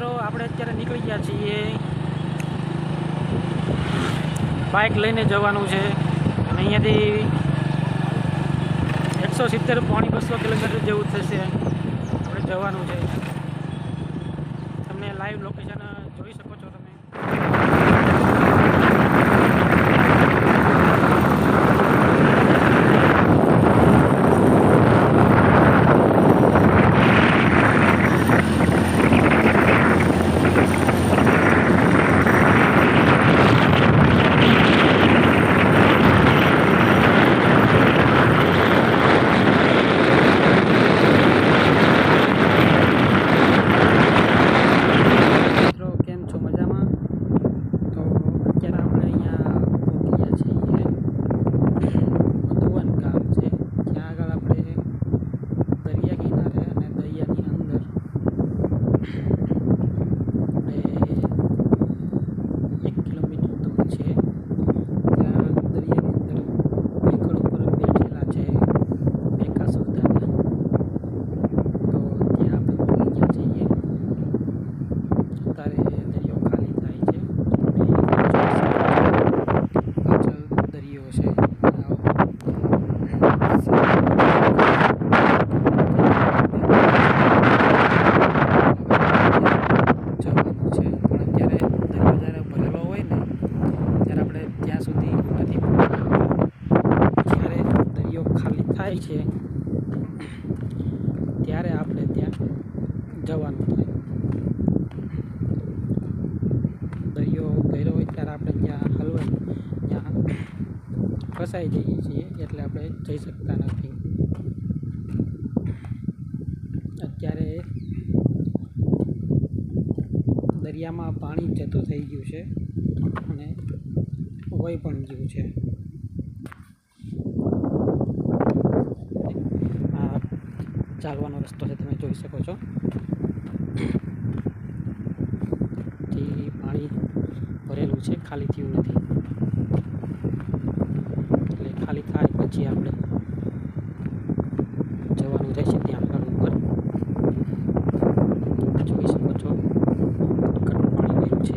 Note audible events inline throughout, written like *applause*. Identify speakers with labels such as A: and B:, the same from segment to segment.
A: મિત્રો, આપણે અત્યારે નીકળી ગયા છીએ. બાઇક લઈને જવાનું છે. અને અહીંયાથી એકસો સિત્તેર પોણી બસો કિલોમીટર જેવું થશે. આપણે જવાનું છે. તમને લાઈવ લોકેશન જોઈ શકો છો તમે મિત્રો કેમ છો મજામાં તો અત્યારે આપણે અહીંયા પહોંચી ગયા છીએ મધુવન ગામ છે ત્યાં આગળ આપણે દરિયા કિનારે અને દરિયાની અંદર આપણે એક કિલોમીટર દૂર છે ત્યાં દરિયાની અંદર ભેખડ ઉપર બેઠેલા છે મેકા સુલતાના તો ત્યાં આપણે પહોંચી ગયા છીએ અત્યારે દરિયો ખાલી થાય છે પાછળ દરિયો છે જવાનું છે પણ અત્યારે દરિયો જ્યારે ભરેલો હોય ને ત્યારે આપણે ત્યાં સુધી નથી પહોંચતા. જ્યારે દરિયો ખાલી થાય છે ત્યારે આપણે ત્યાં જવાનું થાય દરિયો ભર્યો હોય ત્યારે આપણે ત્યાં હલવાઈ ત્યાં ફસાઈ જઈએ છીએ, એટલે આપણે જઈ શકતા નથી. અત્યારે દરિયામાં પાણી જતું થઈ ગયું છે અને વહી પણ ગયું છે. આ ચાલવાનો રસ્તો છે, તમે જોઈ શકો છો. પાણી ભરેલું છે, ખાલી થયું નથી એટલે ખાલી થાય પછી આપણે જવાનું રહેશે ત્યાં આગળ ઉપર જોઈ શકો છો ઘણું પાણી વહ્યું છે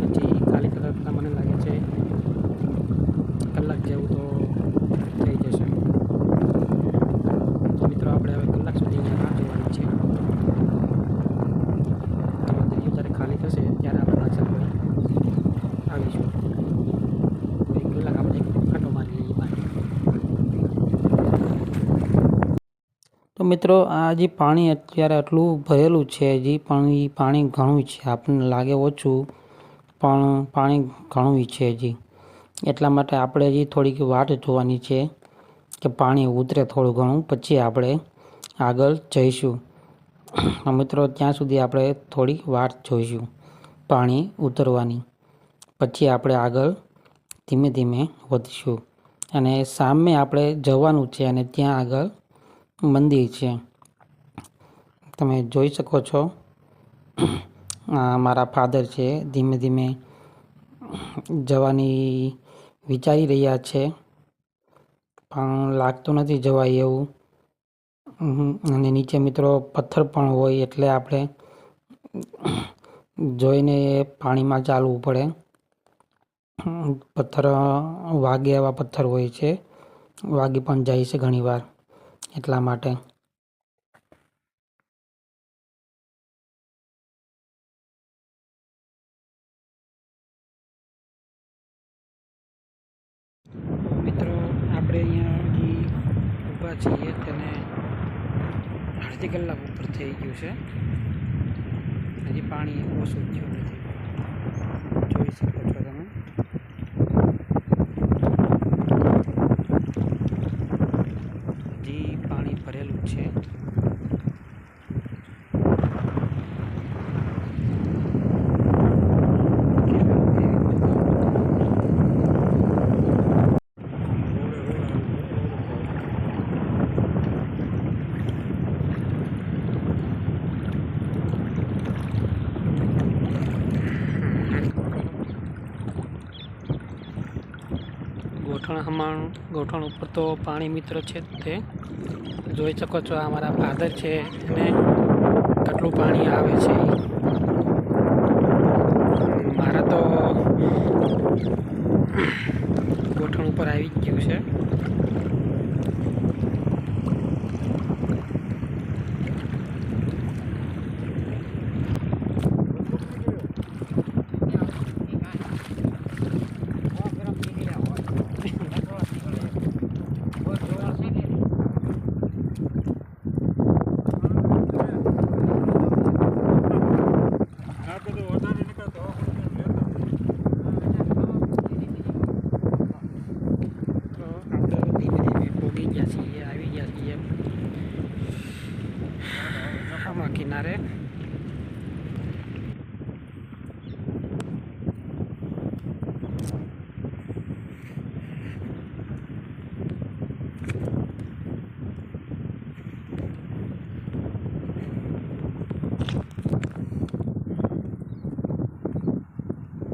A: પછી ખાલી થતા મને લાગે છે કલાક જેવું તો થઈ જશે તો મિત્રો આપણે હવે કલાક સુધી અહીંયા રાહ જોવાની છે તો દરિયો જ્યારે ખાલી થશે ત્યારે આપણે પાછળ વળી આવીશું એક કલાક આપણે એક આંટો મારી લઈએ બહાર તો મિત્રો, આ જે પાણી અત્યારે આટલું ભરેલું છે હજી પાણી પાણી ઘણું છે, આપણને લાગે ઓછું, પણ પાણી ઘણું છે હજી. એટલા માટે આપણે હજી થોડીક વાટ જોવાની છે કે પાણી ઉતરે થોડું ઘણું, પછી આપણે આગળ જઈશું. મિત્રો, ત્યાં સુધી આપણે થોડીક વાટ જોઈશું પાણી ઉતરવાની. પછી આપણે આગળ ધીમે ધીમે વધીશું. અને સામે આપણે જવાનું છે અને ત્યાં આગળ મંદિર છે. તમે જોઈ શકો છો. મારા ફાધર છે. ધીમે ધીમે જવાની વિચારી રહ્યા છે. પણ લાગતું નથી જવાય એવું. અને નીચે મિત્રો પથ્થર પણ હોય એટલે આપણે જોઈને પાણીમાં ચાલવું પડે. પથ્થર વાગે એવા પથ્થર હોય છે. વાગી પણ જાય છે ઘણીવાર. એટલા માટે. મિત્રો, આપણે અહીંયા ઊભા છીએ, તેને અડધી કલાક ઉપર થઈ ગયું છે. હજી પાણી ઓછું થયું નથી. જોઈ શકો છો તમે હજી પાણી ભરેલું છે ગોઠણ હમાણ, ગોઠણ ઉપર તો પાણી મિત્ર છે તે. જોઈ શકો છો આ મારા ફાધર છે અને કેટલું પાણી આવે છે મારા તો ગોઠણ ઉપર આવી જ ગયું છે
B: આ બધું વધારે નીકળતો
A: તો આપણે ધીમે ધીમે પોગી ગયા છીએ આવી ગયા છીએ આમાં કિનારે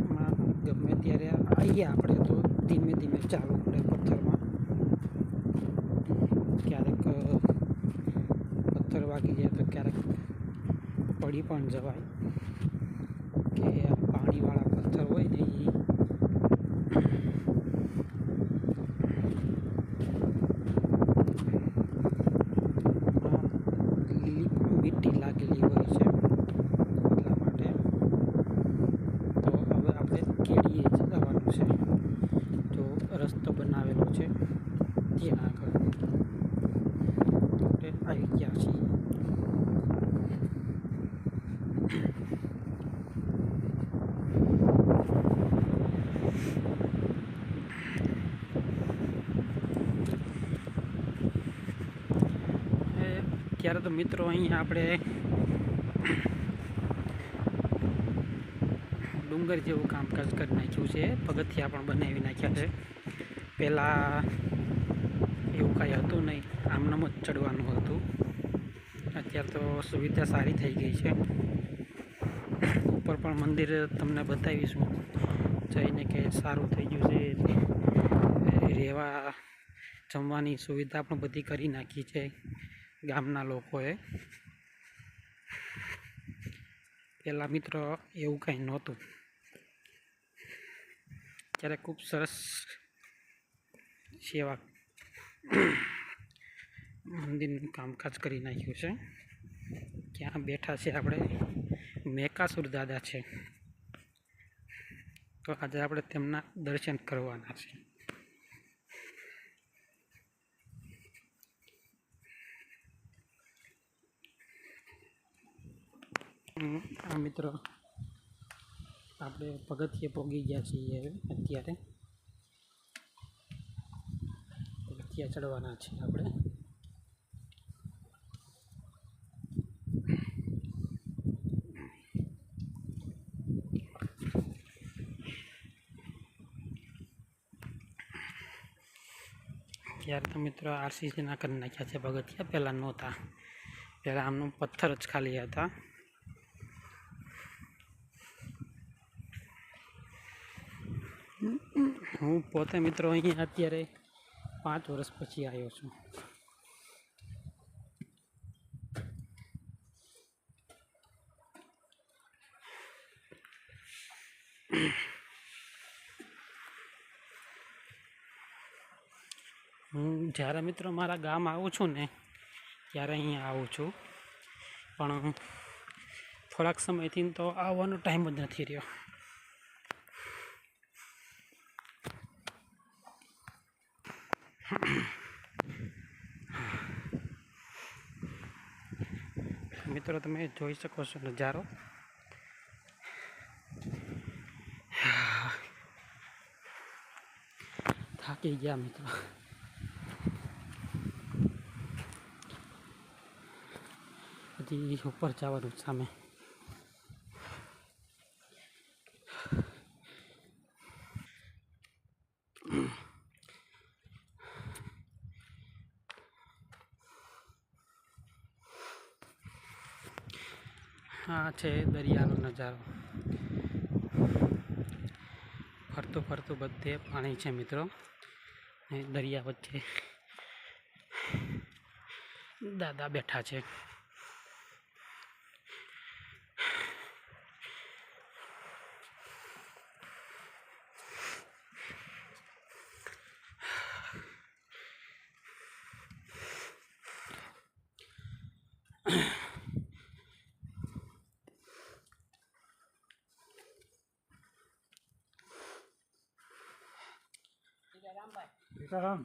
A: માં ગમે ત્યારે આવીએ આપણે તો ધીમે ધીમે ચાલુ પડે પથ્થરમાં ક્યારેક અ, પથ્થર વાગી જાય તો ક્યારેક પડી પણ જવાય. કે પાણીવાળા પથ્થર હોય ને એ લીલી મીઠી લાગેલી હોય છે એટલા માટે તો હવે આપણે કેડીએ જ જવાનું છે તો રસ્તો બનાવેલો છે ત્યાં આગળ તો આપણે આવી ગયા છીએ એ ત્યારે તો મિત્રો, અહીંયા આપણે ડુંગર જેવું કામકાજ કરી નાખ્યું છે. પગથિયા પણ બનાવી નાખ્યા છે. પહેલાં એવું કાંઈ હતું નહીં. આમનામ જ ચડવાનું હતું. અત્યારે તો સુવિધા સારી થઈ ગઈ છે. ઉપર પણ મંદિર તમને બતાવીશું. જઈને કે સારું થઈ ગયું છે. રહેવા જમવાની સુવિધા પણ બધી કરી નાખી છે. ગામના લોકોએ. પહેલાં મિત્રો એવું કાંઈ નહોતું. ત્યારે ખૂબ સરસ સેવા મંદિરનું કામકાજ કરી નાખ્યું છે. ક્યાં બેઠા છે આપણે મેકાસુર દાદા છે. તો આજે આપણે તેમના દર્શન કરવાના છે. આ મિત્રો, આપણે પગથિયે પોગી ગયા છીએ અત્યારે. પગથિયા ચડવાના છે આપણે. ત્યારે તો મિત્રો આરસીસીના કરી નાખ્યા છે પગથિયા. પહેલાં નહોતા. પહેલાં આમનું પથ્થર જ ખાલી હતા. હું પોતે મિત્રો અહીંયા અત્યારે પાંચ વર્ષ પછી આવ્યો છું. હું જ્યારે મિત્રો મારા ગામ આવું છું ને ત્યારે અહીંયા આવું છું. પણ થોડાક સમયથી તો આવવાનો ટાઈમ જ નથી રહ્યો. મિત્રો તમે જોઈ શકો છો નજારો. થાકી ગયા મિત્રો. હજી ઉપર જવાનું સામે. આ છે દરિયાનો નજારો. ફરતું ફરતું બધે પાણી છે મિત્રો. દરિયા વચ્ચે દાદા બેઠા છે.
B: સીતારામ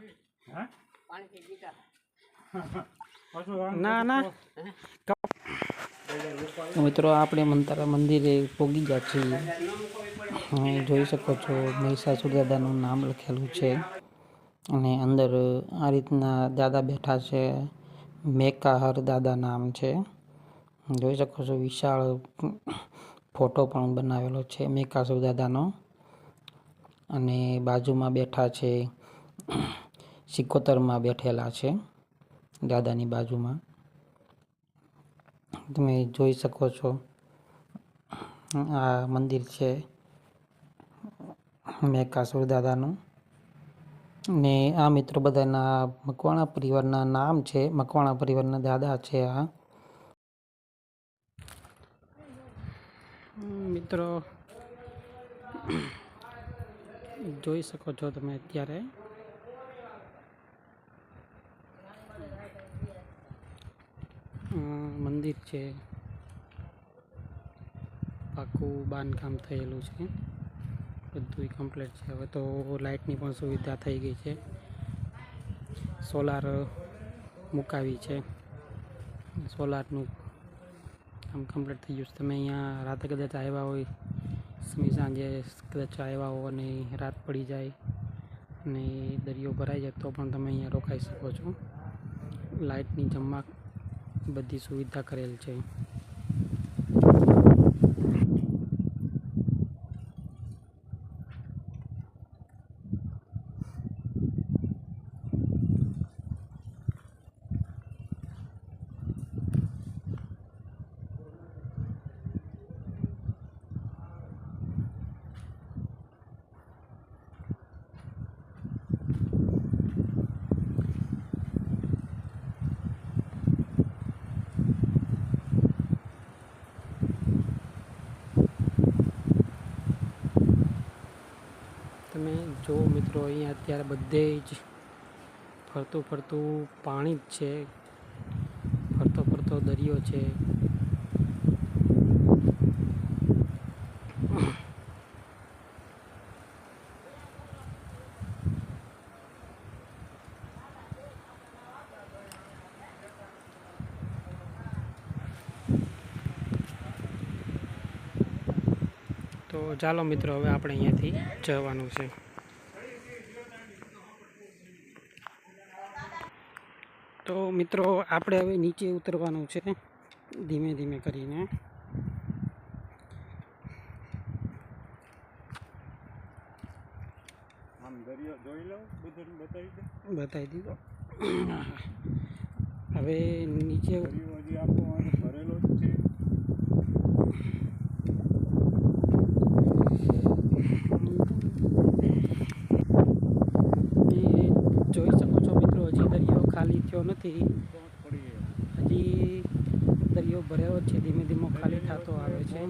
C: ને?
A: ના મિત્રો આપણે મંતારા મંદિરે પોગી ગયા છીએ. જોઈ શકો છો મહિષાસુર દાદાનું નામ લખેલું છે. અને અંદર આ રીતના દાદા બેઠા છે. મેકાહર દાદા નામ છે. જોઈ શકો છો વિશાળ ફોટો પણ બનાવેલો છે મેકાસુર દાદાનો. અને બાજુમાં બેઠા છે, સિકોતરમાં બેઠેલા છે દાદાની બાજુમાં. તમે જોઈ શકો છો, આ મંદિર છે મેકાસુર દાદાનું. ને આ મિત્રો બધાના મકવાણા પરિવારના નામ છે, મકવાણા પરિવારના દાદા છે આ. મિત્રો, જોઈ શકો છો તમે અત્યારે. મંદિર છે. પાકું બાંધકામ થયેલું છે. બધું કમ્પ્લીટ છે. હવે તો લાઇટની પણ સુવિધા થઈ ગઈ છે. સોલાર મુકાવી છે. સોલારનું કામ કમ્પ્લીટ થઈ ગયું છે. તમે અહીંયા રાતે કદાચ આવ્યા હોય, સમી સાંજે કદાચ આવ્યા હો અને રાત પડી જાય અને દરિયો ભરાઈ જાય, તો પણ તમે અહીંયા રોકાઈ શકો છો. લાઇટની જમવા બધી સુવિધા કરેલ છે. તમે જો મિત્રો અહીંયા અત્યારે બધે જ ફરતું ફરતું પાણી જ છે. ફરતો ફરતો દરિયો છે. તો ચાલો મિત્રો હવે આપણે અહીંયાથી જવાનું છે. તો મિત્રો આપણે હવે નીચે ઉતરવાનું છે ધીમે ધીમે કરીને.
B: બતાવી દે.
A: બતાવી દીધો. હવે નીચે
B: ભરેલો છે
A: એ જોઈ શકો છો મિત્રો હજી દરિયો ખાલી થયો નથી હજી દરિયો ભર્યો છે, ધીમે ધીમે ખાલી થતો આવે છે.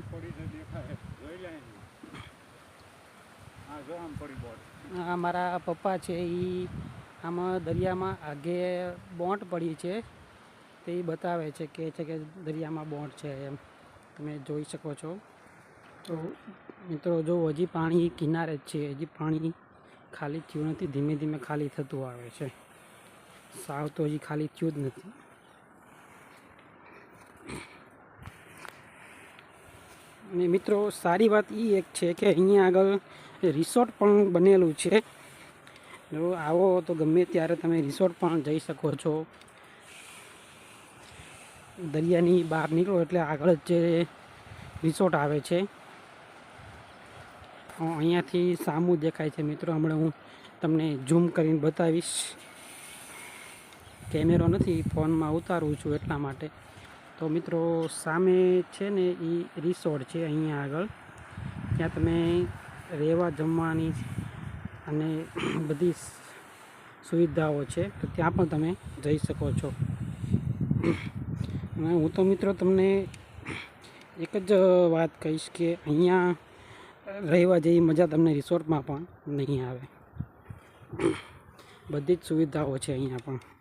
A: મારા પપ્પા છે એ આમાં દરિયામાં આગે બોટ પડી છે, તે બતાવે છે કે છે કે દરિયામાં બોટ છે એમ. તમે જોઈ શકો છો. તો મિત્રો, જો હજી પાણી કિનારે જ છે, હજી પાણી ખાલી થયું નથી, ધીમે ધીમે ખાલી થતું આવે છે. સાવ તો હજી ખાલી થયું જ નથી. અને મિત્રો, સારી વાત એ એક છે કે અહીંયા આગળ રિસોર્ટ પણ બનેલું છે. જો આવો તો ગમે ત્યારે તમે રિસોર્ટ પણ જઈ શકો છો. દરિયાની બહાર નીકળો એટલે આગળ જ જે રિસોર્ટ આવે છે. અહીંયાથી સામું દેખાય છે. મિત્રો, હમણાં હું તમને ઝૂમ કરીને બતાવીશ. કેમેરો નથી, ફોનમાં ઉતારું છું એટલા માટે. તો મિત્રો, સામે છે ને એ રિસોર્ટ છે અહીંયા આગળ. ત્યાં તમે રહેવા જમવાની અને *clears throat* બધી સુવિધાઓ છે, તો ત્યાં પણ તમે જઈ શકો છો. હું તો મિત્રો તમને એક જ વાત કહીશ કે અહીંયા રહેવા જેવી મજા તમને રિસોર્ટમાં પણ નહીં આવે. બધી જ સુવિધાઓ છે અહીંયા પણ.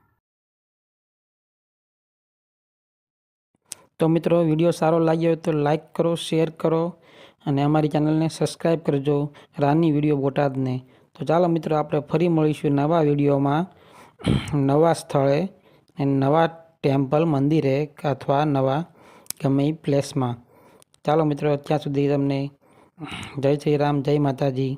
A: તો મિત્રો, વીડિયો સારો લાગ્યો હોય તો લાઇક કરો શેર કરો અને અમારી ચેનલને સબસ્ક્રાઈબ કરજો, રાની વીડિયો બોટાદને. તો ચાલો મિત્રો, આપણે ફરી મળીશું નવા વિડીયોમાં, નવા સ્થળે નવા ટેમ્પલ મંદિરે અથવા નવા ગમે પ્લેસમાં ચાલો મિત્રો, ત્યાં સુધી તમને જય શ્રી રામ, જય માતાજી.